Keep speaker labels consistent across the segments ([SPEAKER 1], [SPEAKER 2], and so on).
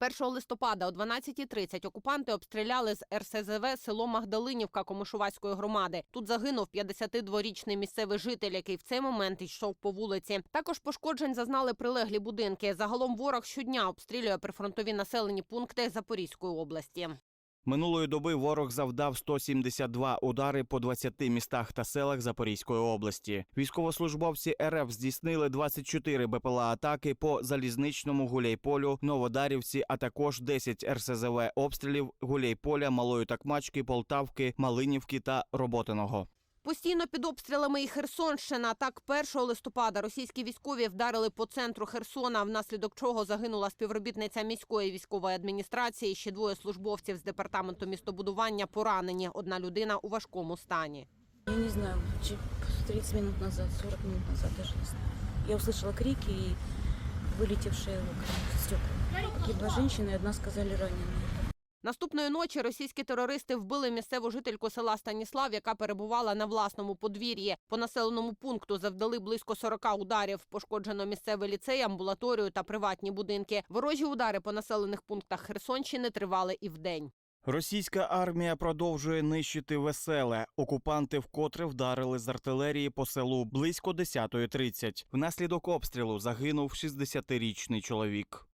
[SPEAKER 1] 1 листопада о 12.30 окупанти обстріляли з РСЗВ село Магдалинівка Комишувацької громади. Тут загинув 52-річний місцевий житель, який в цей момент йшов по вулиці. Також пошкоджень зазнали прилеглі будинки. Загалом ворог щодня обстрілює прифронтові населені пункти Запорізької області.
[SPEAKER 2] Минулої доби ворог завдав 172 удари по 20 містах та селах Запорізької області. Військовослужбовці РФ здійснили 24 БПЛА атаки по залізничному Гуляйполю, Новодарівці, а також 10 РСЗВ обстрілів Гуляйполя, Малої Такмачки, Полтавки, Малинівки та Роботиного.
[SPEAKER 1] Постійно під обстрілами і Херсонщина. Так, 1 листопада російські військові вдарили по центру Херсона, внаслідок чого загинула співробітниця міської військової адміністрації. Ще двоє службовців з департаменту містобудування поранені. Одна людина у важкому стані.
[SPEAKER 3] Я не знаю, чи 30 минут назад, 40 минут назад, даже не знаю. Я услышала крики и вылетевшие окна, стекла. Погибла женщина и одна сказали раненая.
[SPEAKER 1] Наступної ночі російські терористи вбили місцеву жительку села Станіслав, яка перебувала на власному подвір'ї. По населеному пункту завдали близько 40 ударів. Пошкоджено місцевий ліцей, амбулаторію та приватні будинки. Ворожі удари по населених пунктах Херсонщини тривали і вдень.
[SPEAKER 2] Російська армія продовжує нищити веселе. Окупанти вкотре вдарили з артилерії по селу близько 10.30. Внаслідок обстрілу загинув 60-річний чоловік.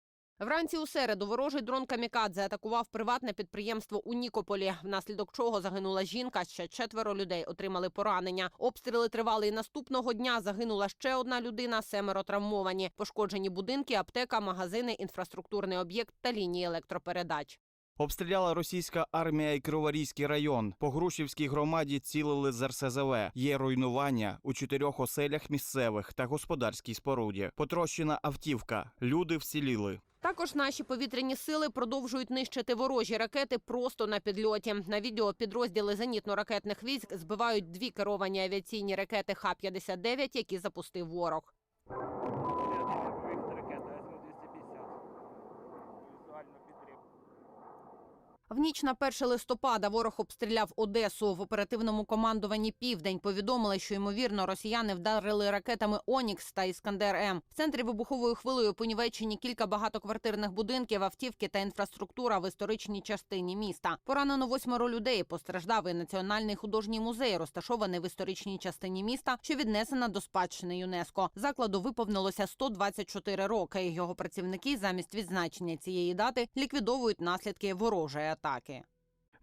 [SPEAKER 1] Вранці у середу ворожий дрон Камікадзе атакував приватне підприємство у Нікополі, внаслідок чого загинула жінка. Ще четверо людей отримали поранення. Обстріли тривали і наступного дня. Загинула ще одна людина, семеро травмовані. Пошкоджені будинки, аптека, магазини, інфраструктурний об'єкт та лінії електропередач.
[SPEAKER 2] Обстріляла російська армія і Криворізький район. По Грушівській громаді цілили з РСЗВ. Є руйнування у чотирьох оселях місцевих та господарській споруді. Потрощена автівка. Люди вціліли.
[SPEAKER 1] Також наші повітряні сили продовжують нищити ворожі ракети просто на підльоті. На відео підрозділи зенітно-ракетних військ збивають дві керовані авіаційні ракети Х-59, які запустив ворог. В ніч на 1 листопада ворог обстріляв Одесу. В оперативному командуванні Південь повідомили, що ймовірно росіяни вдарили ракетами Онікс та Іскандер М. В центрі вибуховою хвилею понівечені кілька багатоквартирних будинків, автівки та інфраструктура в історичній частині міста. Поранено восьмеро людей. Постраждав і національний художній музей, розташований в історичній частині міста, що віднесена до спадщини ЮНЕСКО. Закладу виповнилося 124 роки. Його працівники замість відзначення цієї дати ліквідовують наслідки атаки.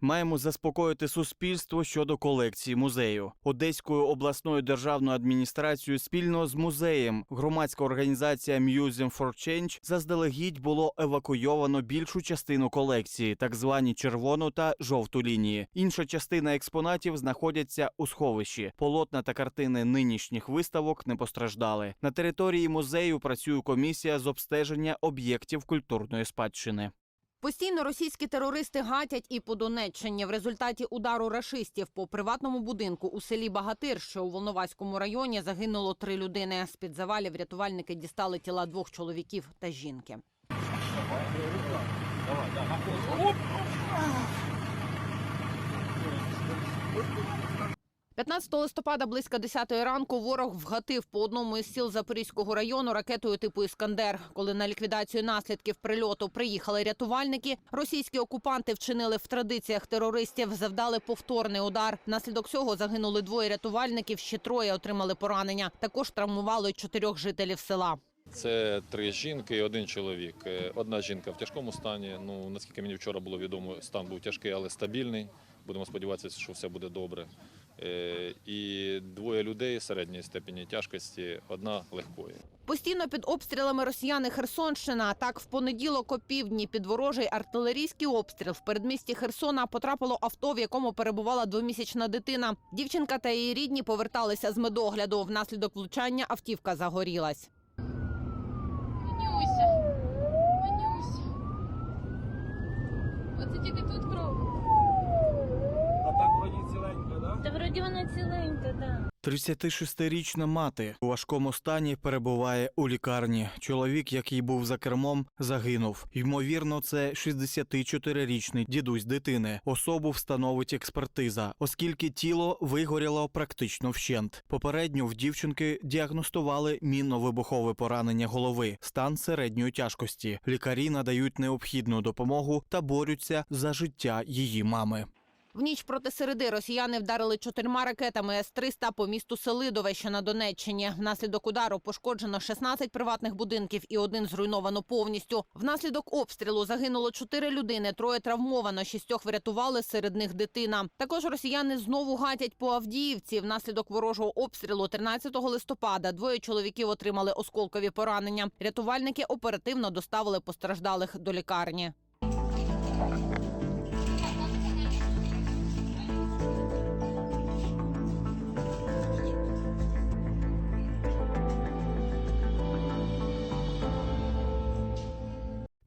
[SPEAKER 2] Маємо заспокоїти суспільство щодо колекції музею. Одеською обласною державною адміністрацією спільно з музеєм громадська організація Museum for Change заздалегідь було евакуйовано більшу частину колекції, так звані червону та жовту лінії. Інша частина експонатів знаходяться у сховищі. Полотна та картини нинішніх виставок не постраждали. На території музею працює комісія з обстеження об'єктів культурної спадщини.
[SPEAKER 1] Постійно російські терористи гатять і по Донеччині. В результаті удару рашистів по приватному будинку у селі Багатир, що у Волноваському районі, загинуло три людини. З під завалів рятувальники дістали тіла двох чоловіків та жінки. 15 листопада близько 10 ранку ворог вгатив по одному із сіл Запорізького району ракетою типу Іскандер. Коли на ліквідацію наслідків прильоту приїхали рятувальники, російські окупанти вчинили в традиціях терористів, завдали повторний удар. Внаслідок цього загинули двоє рятувальників, ще троє отримали поранення. Також травмували чотирьох жителів села.
[SPEAKER 4] Це три жінки і один чоловік. Е, Одна жінка в тяжкому стані. Ну наскільки мені вчора було відомо, стан був тяжкий, але стабільний. Будемо сподіватися, що все буде добре. Е, І двоє людей середньої степені тяжкості, одна легкої.
[SPEAKER 1] Постійно під обстрілами росіяни Херсонщина. Так, в понеділок опівдні під ворожий артилерійський обстріл в передмісті Херсона потрапило авто, в якому перебувала двомісячна дитина. Дівчинка та її рідні поверталися з медогляду. Внаслідок влучання автівка загорілась.
[SPEAKER 5] Манюся, Манюся. Оце тільки тут кров.
[SPEAKER 6] А так
[SPEAKER 5] вроді вона ціленька, да.
[SPEAKER 2] 36-річна мати у важкому стані перебуває у лікарні. Чоловік, який був за кермом, загинув. Ймовірно, це 64-річний дідусь дитини. Особу встановить експертиза, оскільки тіло вигоріло практично вщент. Попередньо в дівчинки діагностували мінно-вибухове поранення голови, стан середньої тяжкості. Лікарі надають необхідну допомогу та борються за життя її мами.
[SPEAKER 1] В ніч проти середи росіяни вдарили чотирма ракетами С-300 по місту Селидове, що на Донеччині. Внаслідок удару пошкоджено 16 приватних будинків і один зруйновано повністю. Внаслідок обстрілу загинуло чотири людини, троє травмовано, шістьох врятували, серед них дитина. Також росіяни знову гатять по Авдіївці. Внаслідок ворожого обстрілу 13 листопада двоє чоловіків отримали осколкові поранення. Рятувальники оперативно доставили постраждалих до лікарні.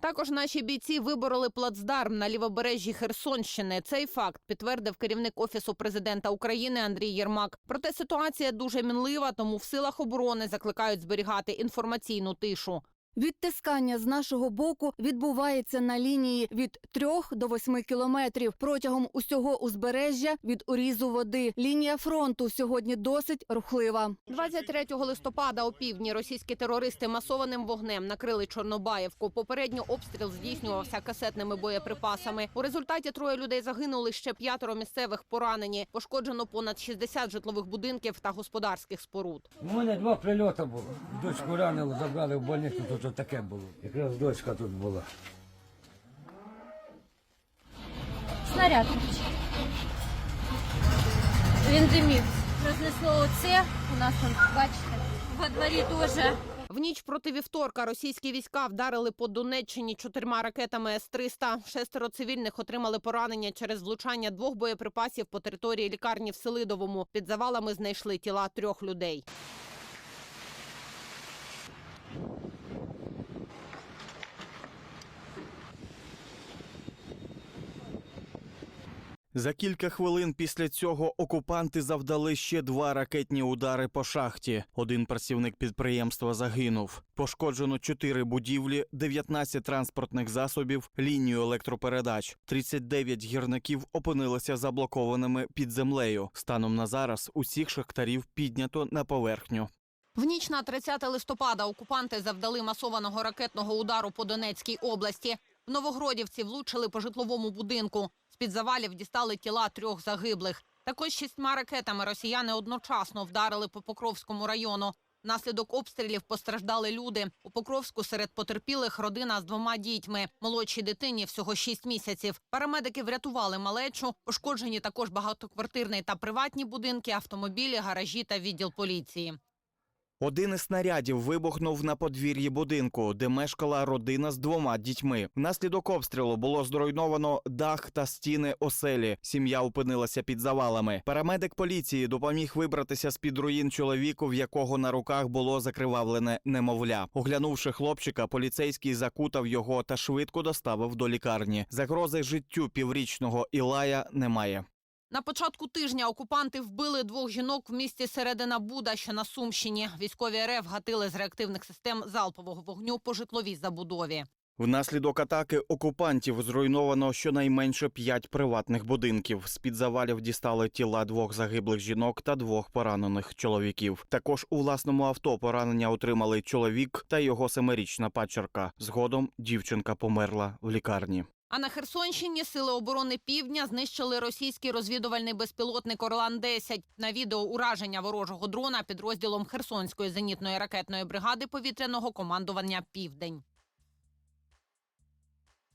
[SPEAKER 1] Також наші бійці вибороли плацдарм на лівобережжі Херсонщини. Цей факт підтвердив керівник офісу президента України Андрій Єрмак. Проте ситуація дуже мінлива, тому в силах оборони закликають зберігати інформаційну тишу.
[SPEAKER 6] Відтискання з нашого боку відбувається на лінії від 3 до 8 кілометрів протягом усього узбережжя від урізу води. Лінія фронту сьогодні досить рухлива.
[SPEAKER 1] 23 листопада опівдні російські терористи масованим вогнем накрили Чорнобаївку. Попередньо обстріл здійснювався касетними боєприпасами. У результаті троє людей загинули, ще п'ятеро місцевих поранені. Пошкоджено понад 60 житлових будинків та господарських споруд.
[SPEAKER 7] У мене два прильоти було. Дочку ранило, забрали в больницю, тут от таке було. Якраз дочка тут була.
[SPEAKER 5] Снаряд. Він димів. Рознесло оце. У нас там, бачите, во дворі теж.
[SPEAKER 1] В ніч проти вівторка російські війська вдарили по Донеччині чотирма ракетами С-300. Шестеро цивільних отримали поранення через влучання двох боєприпасів по території лікарні в Селидовому. Під завалами знайшли тіла трьох людей.
[SPEAKER 2] За кілька хвилин після цього окупанти завдали ще два ракетні удари по шахті. Один працівник підприємства загинув. Пошкоджено чотири будівлі, 19 транспортних засобів, лінію електропередач. 39 гірників опинилися заблокованими під землею. Станом на зараз усіх шахтарів піднято на поверхню.
[SPEAKER 1] В ніч на 30 листопада окупанти завдали масованого ракетного удару по Донецькій області. В Новогродівці влучили по житловому будинку. З-під завалів дістали тіла трьох загиблих. Також шістьма ракетами росіяни одночасно вдарили по Покровському району. Внаслідок обстрілів постраждали люди. У Покровську серед потерпілих родина з двома дітьми. Молодшій дитині всього 6 місяців. Парамедики врятували малечу. Пошкоджені також багатоквартирний та приватні будинки, автомобілі, гаражі та відділ поліції.
[SPEAKER 2] Один із снарядів вибухнув на подвір'ї будинку, де мешкала родина з двома дітьми. Внаслідок обстрілу було зруйновано дах та стіни оселі. Сім'я опинилася під завалами. Парамедик поліції допоміг вибратися з під руїн чоловіку, в якого на руках було закривавлене немовля. Оглянувши хлопчика, поліцейський закутав його та швидко доставив до лікарні. Загрози життю піврічного Ілая немає.
[SPEAKER 1] На початку тижня окупанти вбили двох жінок в місті Середина Буда, що на Сумщині. Військові РФ гатили з реактивних систем залпового вогню по житловій забудові.
[SPEAKER 2] Внаслідок атаки окупантів зруйновано щонайменше п'ять приватних будинків. З під завалів дістали тіла двох загиблих жінок та двох поранених чоловіків. Також у власному авто поранення отримали чоловік та його семирічна падчерка. Згодом дівчинка померла в лікарні.
[SPEAKER 1] А на Херсонщині сили оборони Півдня знищили російський розвідувальний безпілотник Орлан-10. На відео ураження ворожого дрона підрозділом Херсонської зенітної ракетної бригади повітряного командування Південь.